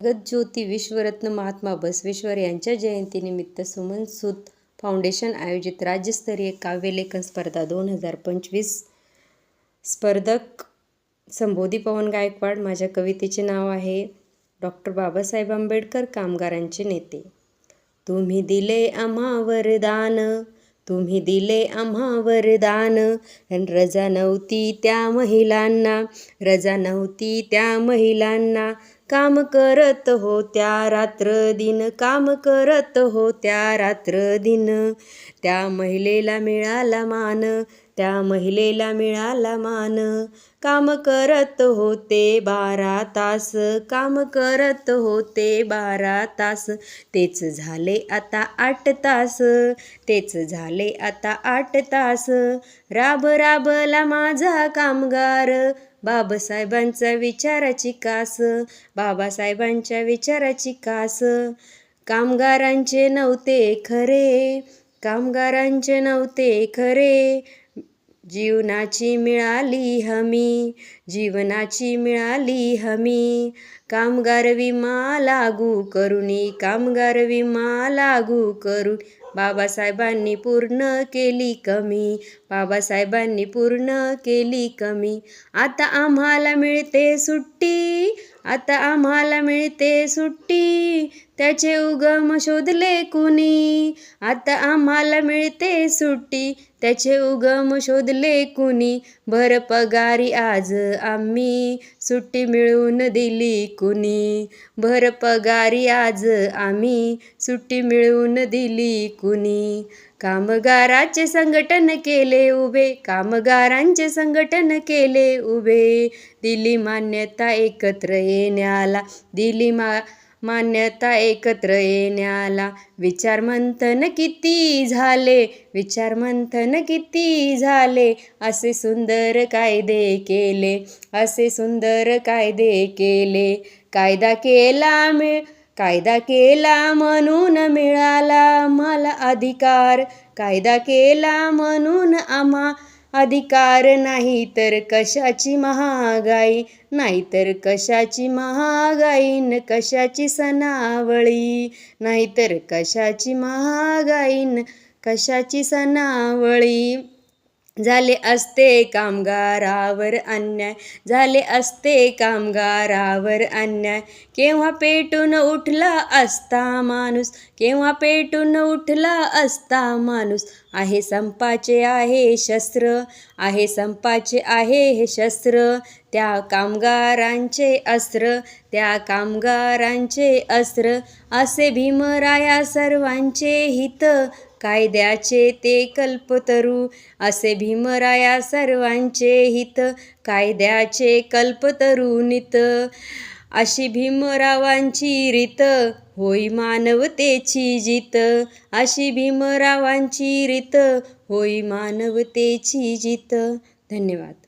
जगज्योती विश्वरत्न महात्मा बसवेश्वर यांच्या जयंतीनिमित्त सुमन सूत फाउंडेशन आयोजित राज्यस्तरीय काव्यलेखन स्पर्धा दोन हजार पंचवीस स्पर्धक संबोधी पवन गायकवाड माझ्या कवितेचे नाव आहे डॉक्टर बाबासाहेब आंबेडकर कामगारांचे नेते. तुम्ही दिले आम्हा वरदान तुम्ही दिले आम्हा वरदान अन रजा नव्हती त्या महिलांना रजा नव्हती त्या महिलांना काम करत होत्या रात्र दिन. काम करत होत्या रात्र दिन. त्या महिलेला मिळाला मान त्या महिलेला मिळाला मान. काम करत होते बारा तास काम करत होते बारा तास. तेच झाले आता आठ तास तेच झाले आता आठ तास. राब राबला माझा कामगार बाबासाहेबांचा विचाराची कास बाबासाहेबांच्या विचाराची कास. कामगारांचे नव्हते खरे कामगारांचे नव्हते खरे. जीवनाची मिळाली हमी जीवनाची मिळाली हमी. कामगार विमा लागू करुणी कामगार विमा लागू करून. बाबासाहेबांनी पूर्ण केली कमी. बाबासाहेबांनी पूर्ण केली कमी. आता आम्हाला मिळते सुट्टी. आता आम्हाला मिळते सुट्टी. त्याचे उगम शोधले कुणी? आता आम्हाला मिळते सुट्टी. त्याचे उगम शोधले कुणी? भर पगारी आज आम्ही सुट्टी मिळवून दिली कुणी? भर पगारी आज आम्ही सुट्टी मिळवून दिली कुणी? कामगाराचे संघटन केले उभे कामगारांचे संघटन केले उभे. दिली मान्यता एकत्र येण्याला दिली मा मान्यता एकत्र येण्याला विचारमंथन किती झाले विचारमंथन किती झाले असे सुंदर कायदे केले असे सुंदर कायदे केले. कायदा केला मिळ कायदा केला म्हणून मिळाला मला अधिकार. कायदा केला म्हणून आम्हा अधिकार नाही तर कशाची महागाई? नाही तर कशाची महागाई न कशाची सनावळी नाही तर कशाची महागाई न कशाची सनावळी झाले असते कामगारावर अन्याय झाले असते कामगारावर अन्याय. केव्हा पेटून उठला असता माणूस केव्हा पेटून उठला असता माणूस. आहे संपाचे आहे शस्त्र आहे संपाचे आहे हे शस्त्र. त्या कामगारांचे अस्त्र त्या कामगारांचे अस्त्र. असे भीमराया सर्वांचे हित कायद्याचे ते कल्पतरू असे भीमराया सर्वांचे हित कायद्याचे कल्पतरू नित. अशी भीमरावांची रीत होई मानवतेची जीत. अशी भीमरावांची रीत होई मानवतेची जीत. धन्यवाद.